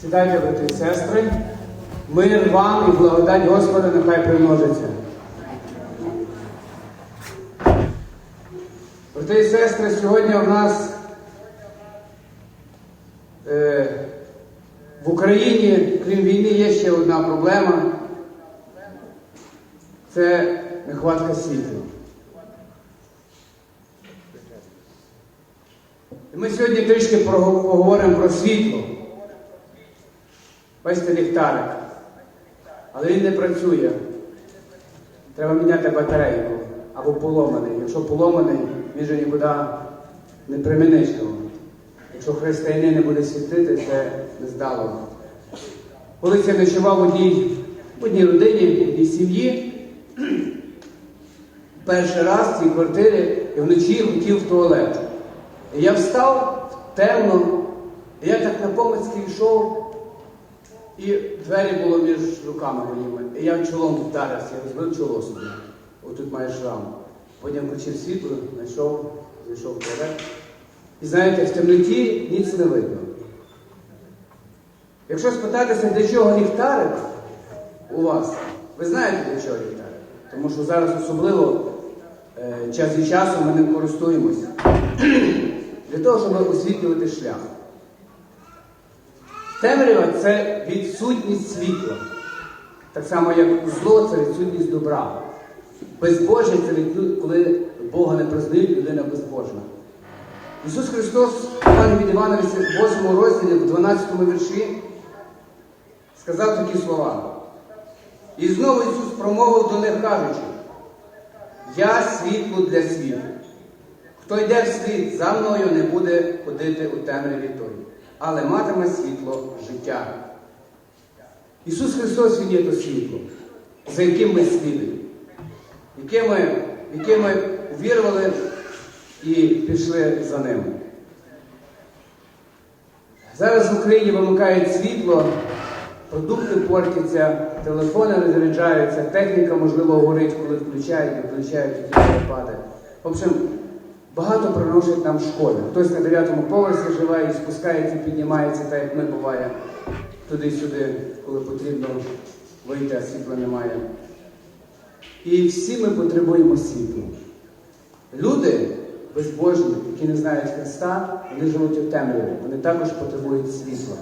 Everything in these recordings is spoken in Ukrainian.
Сідайте, брати і сестри. Мир вам і благодать Господа нехай примножиться. Брати і сестри, сьогодні у нас е, в Україні, крім війни, є ще одна проблема. Це нехватка світла. Ми сьогодні трішки поговоримо про світло. Бачите ліхтарик. Але він не працює. Треба міняти батарейку або поломаний. Якщо поломаний, він же нікуди не приміниш його. Якщо християни не буде світити, це не здало. Колись я ночував в одній, одній родині, одній сім'ї, перший раз в цій квартирі і вночі хотів в туалет. І я встав темно, і я так на помицьки йшов, і двері було між руками моїми. І я чолом вдарився, я розбив чоло собі. Отут має шрам. Потім включив світло, знайшов, зайшов в туалет. І знаєте, в темноті ніц не видно. Якщо спитатися, для чого ліхтарик у вас, ви знаєте, для чого ліхтарик? Тому що зараз особливо е, час від часу ми ним користуємося. Для того, щоб освітлювати шлях. Темрява це відсутність світла. Так само, як зло це відсутність добра. Безбожжя це відсут- коли Бога не признають, людина безбожна. Ісус Христос від Івана в 8 розділі, в 12 вірші, сказав такі слова. І знову Ісус промовив до них, кажучи, Я світло для світу. Хто йде вслід за мною, не буде ходити у темряві той, але матиме світло життя. Ісус Христос Він є то світло, за яким ми слідуємо, яке ми, яке ми вірували і пішли за ним. Зараз в Україні вимикають світло, продукти портяться, телефони не заряджаються, техніка, можливо, горить, коли включають, і включають, і падає. В общем, багато приносять нам шкоди. Хтось на дев'ятому поверсі живе і спускається, піднімається, так як ми буває, туди-сюди, коли потрібно вийти, а світла немає. І всі ми потребуємо світла. Люди безбожні, які не знають Христа, вони живуть у темряві, вони також потребують світла.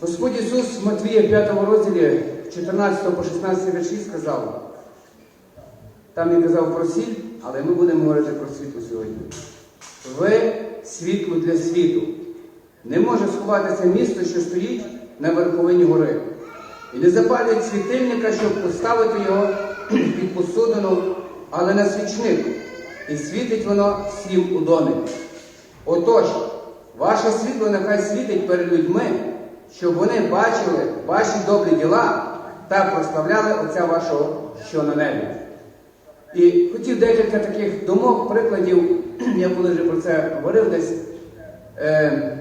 Господь Ісус в Матвія 5 розділі 14 по 16 вірші сказав, там він казав про сіль, але ми будемо говорити про світло сьогодні. Ви світло для світу. Не може сховатися місто, що стоїть на верховині гори. І не запалюють світильника, щоб поставити його під посудину, але на свічник. І світить воно всім у домі. Отож, ваше світло нехай світить перед людьми, щоб вони бачили ваші добрі діла та прославляли Отця вашого, що на небі. І хотів декілька таких думок, прикладів, я коли вже про це говорив десь. Е,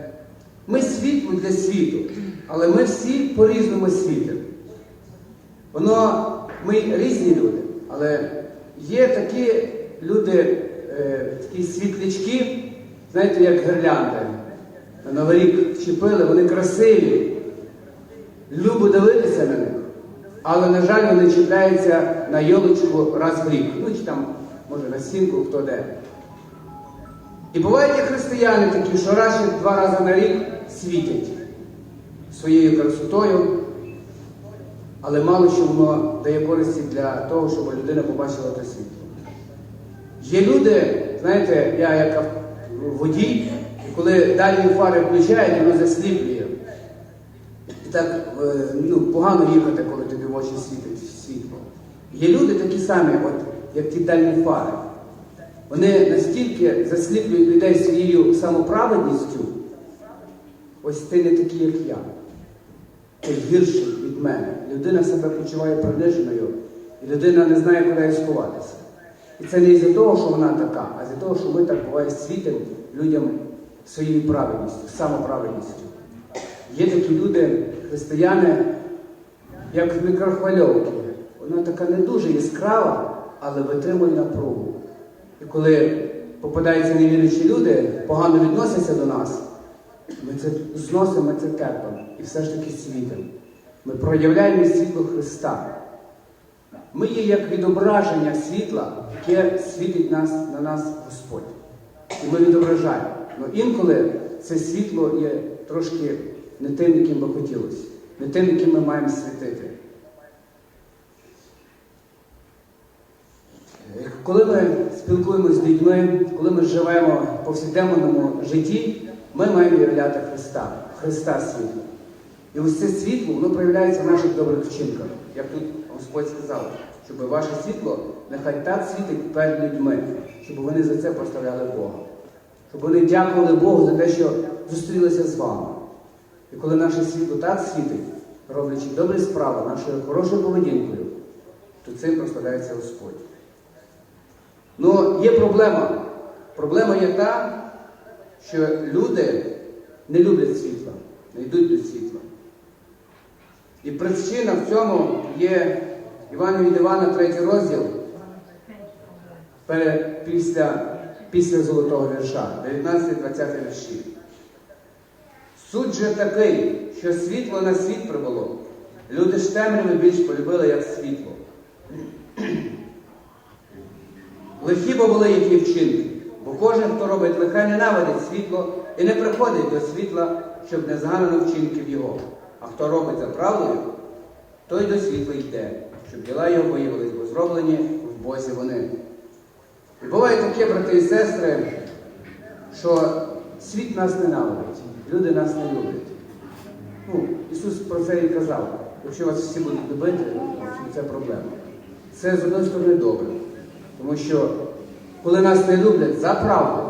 ми світло для світу, але ми всі по-різному світимо. Воно, ми різні люди, але є такі люди, е, такі світлячки, знаєте, як гирлянди. На Новий рік вчепили, вони красиві. Любо дивитися на них. Але, на жаль, вони чіпляються на йолочку раз в рік. Ну, чи там, може, на стінку, хто де. І бувають і християни такі, що раз два рази на рік світять своєю красотою, але мало що воно дає користі для того, щоб людина побачила те світло. Є люди, знаєте, я як водій, коли дальні фари включають, воно засліплює. Так е, ну, погано їхати, коли тобі в очі світить світло. Є люди такі самі, от, як ті дальні фари. Вони настільки засліплюють людей своєю самоправедністю, ось ти не такий, як я. Ти гірший від мене. Людина себе почуває приниженою, і людина не знає, куди сховатися. І це не із-за того, що вона така, а з-за того, що ми так буває світимо людям своєю праведністю, самоправедністю. Є такі люди, християни, як мікрохвильовки. Вона така не дуже яскрава, але витримує напругу. І коли попадаються невіруючі люди, погано відносяться до нас, ми це зносимо це терпимо і все ж таки світимо. Ми проявляємо світло Христа. Ми є як відображення світла, яке світить нас, на нас Господь. І ми відображаємо. Ну інколи це світло є трошки не тим, яким би хотілося, не тим, яким ми маємо світити. Е, Коли ми спілкуємося з людьми, коли ми живемо в повсякденному житті, ми маємо являти Христа, Христа світло. І ось це світло, воно проявляється в наших добрих вчинках. Як тут Господь сказав, щоб ваше світло нехай так світить перед людьми, щоб вони за це прославляли Бога. Щоб вони дякували Богу за те, що зустрілися з вами. І коли наше світло так світить, роблячи добрі справи нашою хорошою поведінкою, то цим прославляється Господь. Ну, є проблема. Проблема є та, що люди не люблять світла, не йдуть до світла. І причина в цьому є Іван від Івана, третій розділ, після, після золотого вірша, 19-20 вірші. Суть же такий, що світло на світ прибуло. Люди ж темряви більш полюбили, як світло. Лихі бо були їхні вчинки, бо кожен, хто робить лихе, ненавидить світло і не приходить до світла, щоб не зганено вчинків його. А хто робить за правдою, той до світла йде, щоб діла його виявились, бо зроблені в Бозі вони. І буває таке, брати і сестри, що світ нас ненавидить, люди нас не люблять. Ну, Ісус про це і казав. Якщо вас всі будуть любити, це проблема. Це з одної сторони добре. Тому що коли нас не люблять за правду,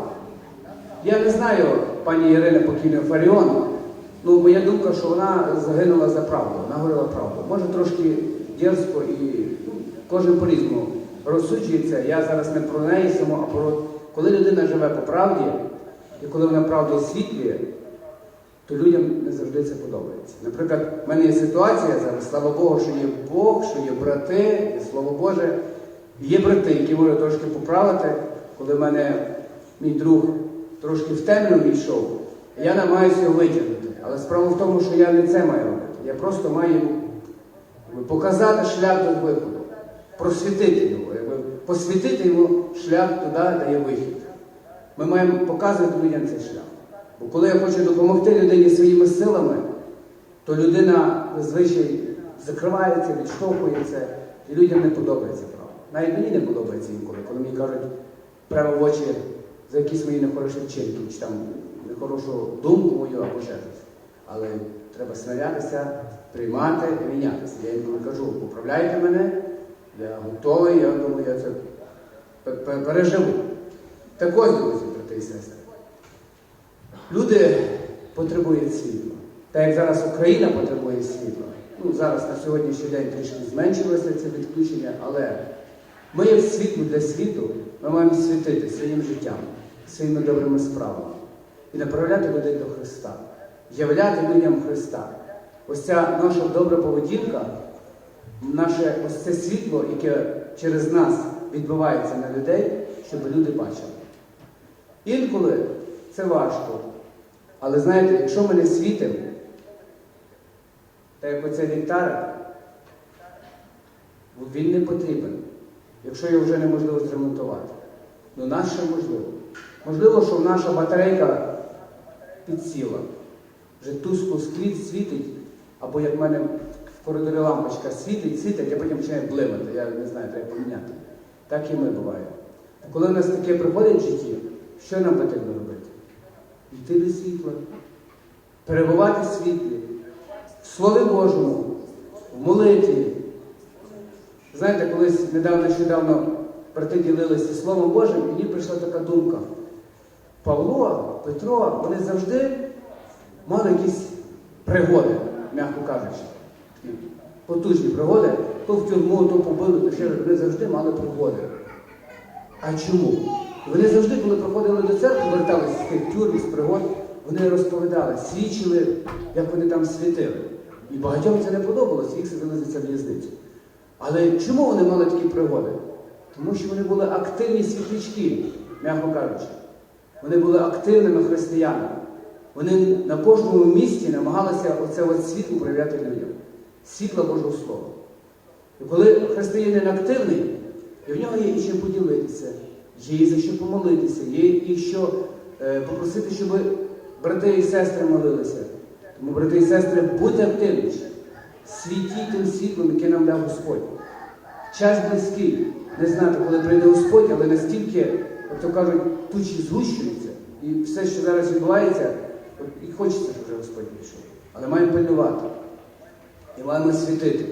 я не знаю пані Ірини покійної Фаріон, ну моя думка, що вона загинула за правду, вона говорила правду. Може трошки дерзко і ну, кожен по-різному розсуджується. Я зараз не про неї саму, а про коли людина живе по правді, і коли вона правду освітлює, то людям не завжди це подобається. Наприклад, в мене є ситуація зараз, слава Богу, що є Бог, що є брати, є Слово Боже. Є брати, які можуть трошки поправити, коли в мене мій друг трошки в темну війшов, я намагаюся його витягнути. Але справа в тому, що я не це маю робити. Я просто маю показати шлях до виходу, просвітити його, посвітити йому шлях туди, де є вихід. Ми маємо показувати людям цей шлях. Бо коли я хочу допомогти людині своїми силами, то людина зазвичай закривається, відштовхується, і людям не подобається правда. Навіть мені не подобається інколи, коли мені кажуть прямо в очі за якісь мої нехороші вчинки, чи там нехорошу думку мою або ще щось. Але треба смирятися, приймати і мінятися. Я інколи кажу, поправляйте мене, я готовий, я думаю, я це пе- пе- переживу. Так ось, друзі, брати і сестри. Люди потребують світла. Так як зараз Україна потребує світла. Ну, зараз на сьогоднішній день трішки зменшилося це відключення, але ми як світло для світу, ми маємо світити своїм життям, своїми добрими справами і направляти людей до Христа, являти людям Христа. Ось ця наша добра поведінка, наше ось це світло, яке через нас відбувається на людей, щоб люди бачили. Інколи це важко. Але знаєте, якщо ми не світимо, так як оцей ліхтарик, він не потрібен, якщо його вже неможливо зремонтувати. Ну наше можливо. Можливо, що наша батарейка підсіла, вже тускло скрізь світить, або як в мене в коридорі лампочка світить, світить, а потім починає блимати. Я не знаю, треба поміняти. Так і ми буває. Коли в нас таке приходить в житті, що нам потрібно робити? Йти до світла, перебувати в світлі, в Слові Божому, в молитві. Знаєте, колись недавно нещодавно брати ділилися Словом Божим, і мені прийшла така думка. Павло, Петро, вони завжди мали якісь пригоди, м'яко кажучи. Потужні пригоди, то в тюрму, то побили, то ще вони завжди мали пригоди. А чому? Вони завжди, коли приходили до церкви, верталися з тих тюрм, з пригод, вони розповідали, свідчили, як вони там світили. І багатьом це не подобалось, їх сидили за це в'язницю. Але чому вони мали такі пригоди? Тому що вони були активні світлячки, м'яко кажучи. Вони були активними християнами. вони на кожному місці намагалися оце от світло проявляти людям. Світло Божого Слова. І коли християнин активний, і в нього є і що поділитися, є і за що помолитися, є і що е, попросити, щоб брати і сестри молилися. Тому, брати і сестри, будьте активніші. Світіть тим світлом, яке нам дав Господь. Час близький. Не знати, коли прийде Господь, але настільки, як то кажуть, тучі згущуються, і все, що зараз відбувається, і хочеться, щоб вже Господь прийшов. Але маємо пильнувати. І маємо світити.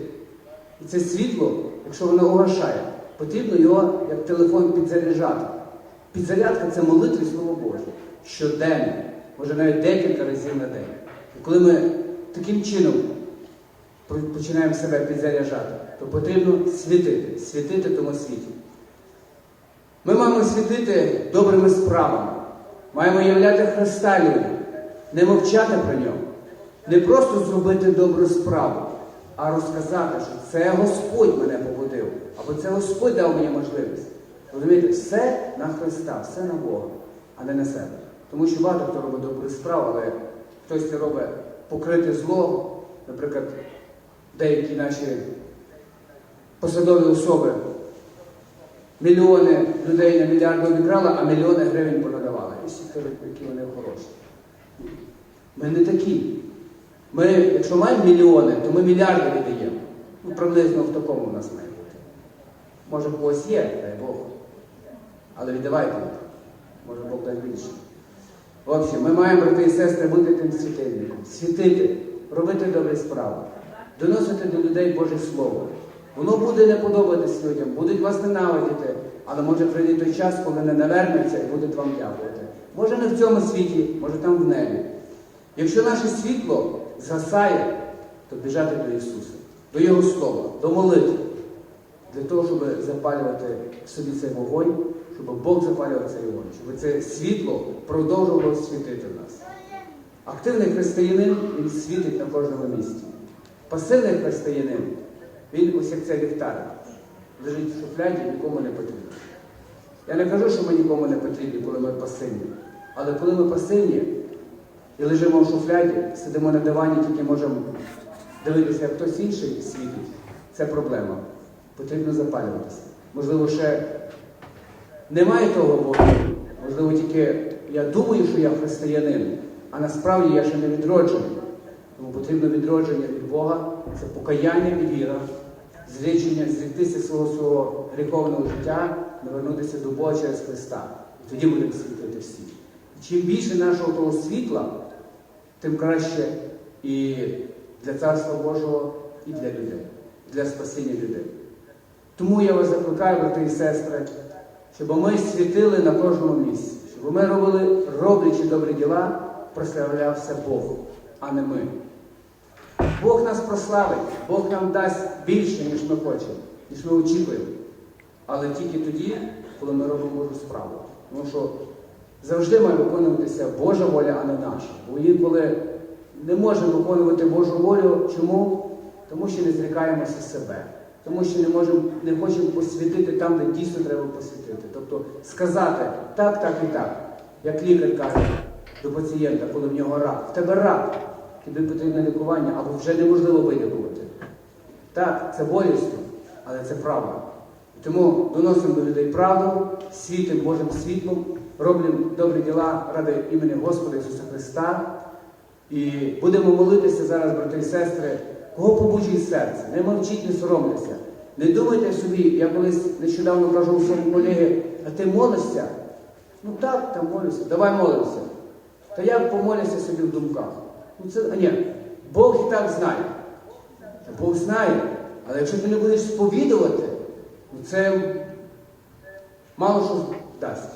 І це світло, якщо воно угашає, потрібно його як телефон підзаряджати. Підзарядка це молитва і Слово Боже. Щоденно, може навіть декілька разів на день. І коли ми таким чином починаємо себе підзаряджати, то потрібно світити, світити тому світі. Ми маємо світити добрими справами, маємо являти Христа людям, не мовчати про нього, не просто зробити добру справу, а розказати, що це Господь мене побудив, або це Господь дав мені можливість. Розумієте, все на Христа, все на Бога, а не на себе. Тому що багато хто робить добру справу, але хтось це робить покрити зло, наприклад, деякі наші посадові особи мільйони людей на мільярди обікрали, а мільйони гривень понадавали. І всі кажуть, які вони хороші. Ми не такі. Ми, якщо маємо мільйони, то ми мільярди віддаємо. Ну, приблизно в такому у нас має. Може, в когось є, дай Бог. Але віддавайте. Може, Бог дасть більше. В общем, ми маємо, брати і сестри, бути тим світильником, світити, робити добрі справи, доносити до людей Боже Слово. Воно буде не подобатись людям, будуть вас ненавидіти, але може прийде той час, коли не навернуться і будуть вам дякувати. Може не в цьому світі, може там в небі. Якщо наше світло згасає, то біжати до Ісуса, до Його Слова, до молитви, для того, щоб запалювати собі цей вогонь, щоб Бог запалював цей вогонь, щоб це світло продовжувало світити в нас. Активний християнин він світить на кожному місці. Пасивний християнин, він ось як цей ліхтарик, лежить в шуфляді нікому не потрібен. Я не кажу, що ми нікому не потрібні, коли ми пасивні. Але коли ми пасивні і лежимо в шуфляді, сидимо на дивані, тільки можемо дивитися, як хтось інший світить, це проблема. Потрібно запалюватися. Можливо, ще немає того Бога. Можливо, тільки я думаю, що я християнин, а насправді я ще не відроджений. Тому потрібно відродження від Бога, це покаяння і віра, зречення, зріктися свого свого гріховного життя, навернутися до Бога через Христа. І тоді будемо світити всі. Чим більше нашого того світла, тим краще і для Царства Божого, і для людей, для спасіння людей. Тому я вас закликаю, брати і сестри, щоб ми світили на кожному місці, щоб ми робили, роблячи добрі діла, прославлявся Бог, а не ми. Бог нас прославить, Бог нам дасть більше, ніж ми хочемо, ніж ми очікуємо. Але тільки тоді, коли ми робимо Божу справу. Тому що завжди має виконуватися Божа воля, а не наша. Бо інколи не можемо виконувати Божу волю. Чому? Тому що не зрікаємося себе. Тому що не можемо, не хочемо посвятити там, де дійсно треба посвятити. Тобто сказати так, так і так. Як лікар каже до пацієнта, коли в нього рак. В тебе рак, тобі потрібне лікування, або вже неможливо вилікувати. Так, це болісно, але це правда. Тому доносимо до людей правду, світимо Божим світлом, робимо добрі діла ради імені Господа Ісуса Христа. І будемо молитися зараз, брати і сестри, кого побуджує серце. Не мовчіть, не соромтеся. Не думайте собі, я колись нещодавно кажу своєму колеги, а ти молишся? Ну так, там молюся. Давай молимося. Та я помолюся собі в думках. Ну це, а ні, Бог і так знає. Бог знає, але якщо ти не будеш сповідувати, ну це мало що дасть.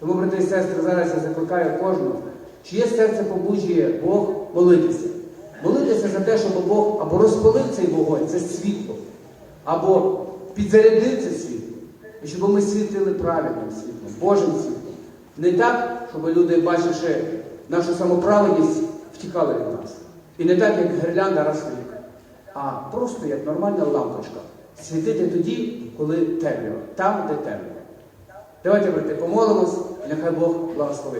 Тому, брати і сестри, зараз я закликаю кожного, чиє серце побуджує Бог молитися. Молитися за те, щоб Бог або розпалив цей вогонь, це світло, або підзарядив це світло. І щоб ми світили правильним світлом, Божим світлом. Не так, щоб люди, бачивши нашу самоправедність, втікали від нас. І не так, як гірлянда раз в рік, а просто як нормальна лампочка. Світити тоді, коли темрява, там, де темрява. Давайте, брати, помолимось, і нехай Бог благословить.